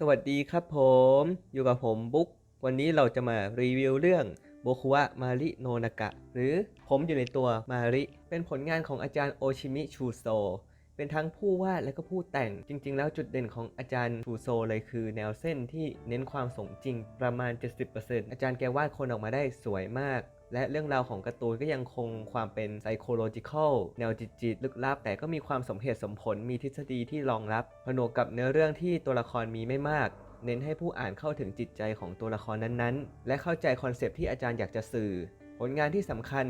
สวัสดีครับผม อยู่กับผมบุ๊กวันนี้เราจะมารีวิวเรื่องโบคุวะมาริโนนากะ หรือผมอยู่ในตัวมาริ เป็นผลงานของอาจารย์โอชิมิชูโซ เป็นทั้งผู้วาดและก็ผู้แต่ง จริง ๆ แล้วจุดเด่นของอาจารย์ชูโซเลยคือ แนวเส้นที่เน้นความสมจริงประมาณ 70%อาจารย์แกวาดคนออกมาได้สวยมาก และเรื่องราวของการ์ตูนก็ยังคงความเป็น psychological แนวจิตๆลึกลับ แต่ก็มีความสมเหตุสมผลมีทฤษฎีที่รองรับ ผนวกกับเนื้อเรื่องที่ตัวละครมีไม่มาก เน้นให้ผู้อ่านเข้าถึงจิตใจของตัวละครนั้นๆ และเข้าใจคอนเซปต์ที่อาจารย์อยากจะสื่อ ผลงานที่สำคัญ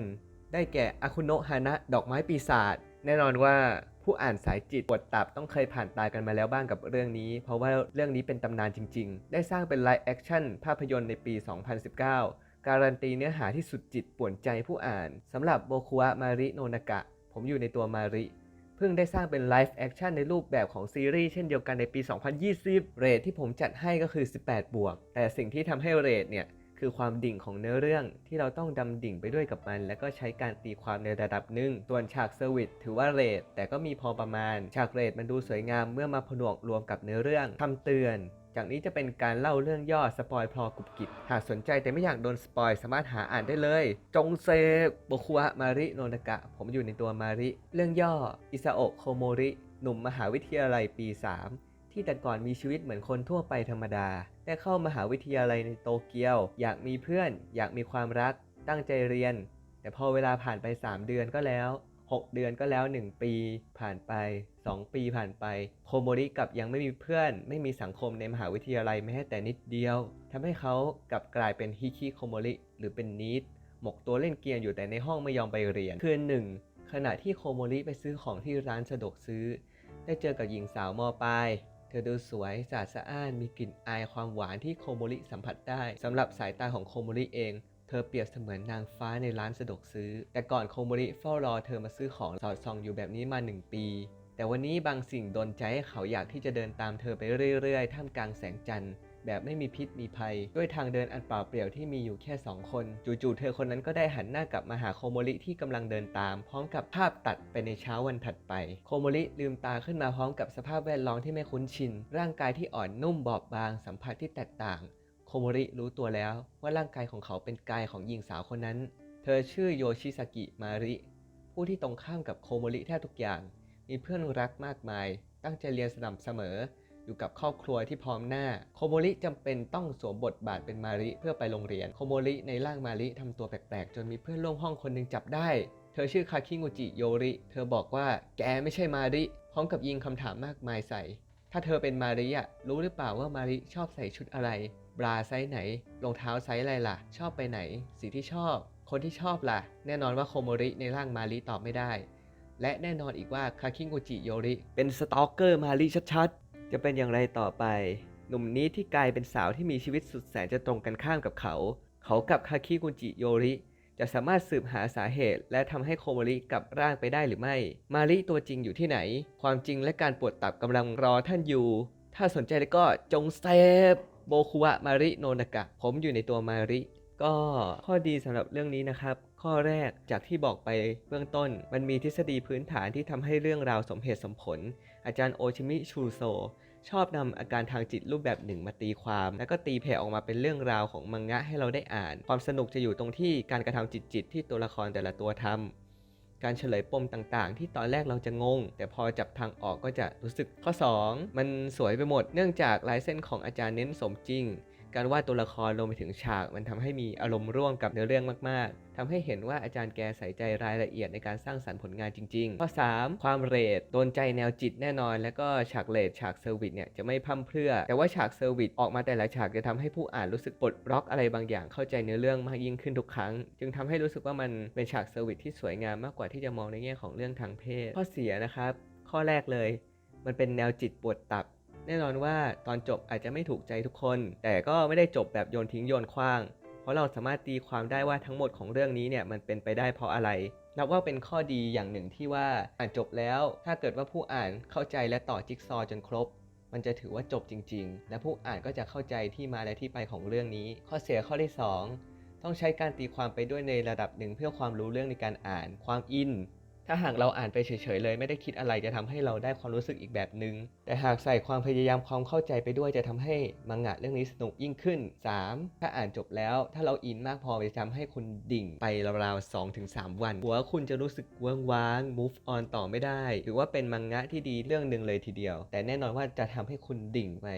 ได้แก่อาคุโนะฮานะดอกไม้ปีศาจแน่นอนว่าผู้อ่านสายจิตปวดตับต้องเคยผ่านตากันมาแล้วบ้างกับเรื่องนี้ เพราะว่าเรื่องนี้เป็นตำนานจริง ๆ ได้สร้างเป็นไลฟ์แอคชั่นภาพยนตร์ในปี 2019 การันตีเนื้อหาที่สุดจิตป่วนใจผู้อ่านสำหรับโบคุวะมาริโนนากะ ผมอยู่ในตัวมาริ เพิ่งได้สร้างเป็นไลฟ์แอคชั่นในรูปแบบของซีรีส์เช่นเดียวกันในปี 2020 เรทที่ผมจัดให้ก็คือ 18 บวก แต่สิ่งที่ทำให้เรทเนี่ยคือความดิ่งของเนื้อเรื่องที่เราต้องดำดิ่งไปด้วยกับมัน และก็ใช้การตีความในระดับหนึ่งส่วนฉากเซอร์วิสถือว่าเรทแต่ก็มีพอประมาณ ฉากเรทมันดูสวยงามเมื่อมาผนวกรวมกับเนื้อเรื่องคำเตือน จากนี้จะเป็นการเล่าเรื่องย่อสปอยพลอกุบกิบหากสนใจแต่ไม่อยากโดนสปอยสามารถหาอ่านได้เลย จงเซโบคุวะมาริโนนากะ ผมอยู่ในตัวมาริ เรื่องย่อ อิซาโอะโคโมริ หนุ่มมหาวิทยาลัยปี 3 ที่แต่ก่อนมีชีวิตเหมือนคนทั่วไปธรรมดา ได้เข้ามหาวิทยาลัยในโตเกียว อยากมีเพื่อน อยากมีความรัก ตั้งใจเรียน แต่พอเวลาผ่านไป 3 เดือนก็แล้ว 6 เดือนก็แล้ว 1 ปีผ่านไป 2 ปีผ่านไป โคโมริกลับยังไม่มีเพื่อน ไม่มีสังคมในมหาวิทยาลัยแม้แต่นิดเดียวทำให้เขากลับกลายเป็นฮิคิโคโมริหรือเป็นนีดหมกตัวเล่นเกียร์อยู่แต่ในห้องไม่ยอมไปเรียน คืนหนึ่งขณะที่โคโมริไปซื้อของที่ร้านสะดวกซื้อ ได้เจอกับหญิงสาวมอปลายเธอดูสวยสะอาดสะอ้านมีกลิ่นอายความหวานที่โคโมริสัมผัสได้สำหรับสายตาของโคโมริเอง เธอเปรียบเสมือนนางฟ้าในร้านสะดวกซื้อ แต่ก่อนโคโมริเฝ้ารอเธอมาซื้อของสอดส่องอยู่แบบนี้มาหนึ่งปีแต่วันนี้บางสิ่งดนใจให้เขาอยากที่จะเดินตามเธอไปเรื่อยๆ ท่ามกลางแสงจันทร์ แบบไม่มีพิษมีภัย ด้วยทางเดินอันเปล่าเปลี่ยวที่มีอยู่แค่สองคน จู่ๆเธอคนนั้นก็ได้หันหน้ากลับมาหาโคโมริที่กำลังเดินตาม พร้อมกับภาพตัดไปในเช้าวันถัดไป โคโมริลืมตาขึ้นมาพร้อมกับสภาพแวดล้อมที่ไม่คุ้นชิน ร่างกายที่อ่อนนุ่มบอบบางสัมผัสที่แตกต่าง โคโมริรู้ตัวแล้วว่าร่างกายของเขาเป็นกายของหญิงสาวคนนั้น เธอชื่อโยชิซากิมาริ ผู้ที่ตรงข้ามกับโคโมริแทบทุกอย่าง มีเพื่อนรักมากมาย ตั้งใจเรียนสม่ำเสมอ อยู่กับครอบครัวที่พร้อมหน้า โคโมริจำเป็นต้องสวมบทบาทเป็นมาริเพื่อไปโรงเรียน โคโมริในร่างมาริทำตัวแปลกๆ จนมีเพื่อนร่วมห้องคนหนึ่งจับได้ เธอชื่อคาคิงูจิโยริ เธอบอกว่าแกไม่ใช่มาริ พร้อมกับยิงคำถามมากมายใส่ ถ้าเธอเป็นมาริอะรู้หรือเปล่าว่ามาริชอบใส่ชุดอะไร บราไซส์ไหนรองเท้าไซส์อะไรล่ะ ชอบไปไหน สีที่ชอบ คนที่ชอบล่ะ แน่นอนว่าโคโมริในร่างมาริตอบไม่ได้ และแน่นอนอีกว่าคาคิงูจิโยริ เป็นสตอกเกอร์มาริชัดๆ จะเป็นอย่างไรต่อไป หนุ่มนี้ที่กลายเป็นสาวที่มีชีวิตสุดแสนจะตรงกันข้ามกับเขา เขากับคาคิกุจิโยริจะสามารถสืบหาสาเหตุ และทำให้โคโมริกลับร่างไปได้หรือไม่ มาริตัวจริงอยู่ที่ไหน ความจริงและการปวดตับกำลังรอท่านอยู่ ถ้าสนใจแล้วก็จงเซฟ โบคุวะมาริโนนากะ ผมอยู่ในตัวมาริ ก็ข้อดีสำหรับเรื่องนี้นะครับ ข้อแรกจากที่บอกไปเบื้องต้น มันมีทฤษฎีพื้นฐานที่ทำให้เรื่องราวสมเหตุสมผล อาจารย์โอชิมิชูโซชอบนำอาการทางจิตรูปแบบหนึ่งมาตีความ แล้วก็ตีแผ่ออกมาเป็นเรื่องราวของมังงะให้เราได้อ่าน ความสนุกจะอยู่ตรงที่การกระทำจิตๆที่ตัวละครแต่ละตัวทำ การเฉลยปมต่างๆ ที่ตอนแรกเราจะงง แต่พอจับทางออกก็จะรู้สึกข้อ 2 มันสวยไปหมด เนื่องจากลายเส้นของอาจารย์เน้นสมจริง การวาดตัวละครรวมไปถึงฉาก มันทำให้มีอารมณ์ร่วมกับเนื้อเรื่องมาก ๆทำให้เห็นว่าอาจารย์แกใส่ใจรายละเอียดในการสร้างสรรค์ผลงานจริง ๆ ข้อ 3 ความเรทโดนใจแนวจิตแน่นอน แล้วก็ฉากเรทฉากเซอร์วิสเนี่ยจะไม่พร่ำเพรื่อ แต่ว่าฉากเซอร์วิสออกมาแต่ละฉากจะทำให้ผู้อ่านรู้สึกปลดล็อกอะไรบางอย่างเข้าใจเนื้อเรื่องมากยิ่งขึ้นทุกครั้ง จึงทำให้รู้สึกว่ามันเป็นฉากเซอร์วิสที่สวยงามมากกว่าที่จะมองในแง่ของเรื่องทางเพศ ข้อเสียนะครับ ข้อแรกเลย มันเป็นแนวจิตปวดตับ แน่นอนว่าตอนจบอาจจะไม่ถูกใจทุกคน แต่ก็ไม่ได้จบแบบโยนทิ้งโยนขว้าง เพราะเราสามารถตีความได้ว่าทั้งหมดของเรื่องนี้เนี่ยมันเป็นไปได้เพราะอะไร นับว่าเป็นข้อดีอย่างหนึ่งที่ว่าอ่านจบแล้ว ถ้าเกิดว่าผู้อ่านเข้าใจและต่อจิ๊กซอจนครบ มันจะถือว่าจบจริง ๆ และผู้อ่านก็จะเข้าใจที่มาและที่ไปของเรื่องนี้ ข้อเสียข้อที่สองต้องใช้การตีความไปด้วยในระดับหนึ่งเพื่อความรู้เรื่องในการอ่าน ความอิน ถ้าหากเราอ่านไปเฉยๆเลยไม่ได้คิดอะไรจะทำให้เราได้ความรู้สึกอีกแบบนึง แต่หากใส่ความพยายามความเข้าใจไปด้วยจะทำให้มังงะเรื่องนี้สนุกยิ่งขึ้น 3. ถ้าอ่านจบแล้ว ถ้าเราอินมากพอจะทำให้คุณดิ่งไปราวๆ2-3วัน หัวคุณจะรู้สึกว้างว้าง move on ต่อไม่ได้ ถือว่าเป็นมังงะที่ดีเรื่องหนึ่งเลยทีเดียว แต่แน่นอนว่าจะทำให้คุณดิ่งไป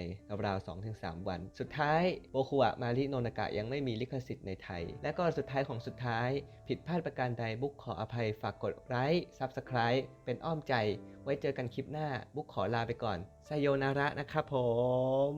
ราวๆ2-3วัน สุดท้ายโบคุอะมาริโนนากะยังไม่มีลิขสิทธิ์ในไทย และก็สุดท้ายของสุดท้าย ผิดพลาดประการใดบุ๊กขออภัยฝากกดไลค์ค์ Subscribe เป็นอ้อมใจ ไว้เจอกันคลิปหน้า บุ๊กขอลาไปก่อนไซโยนาระนะครับผม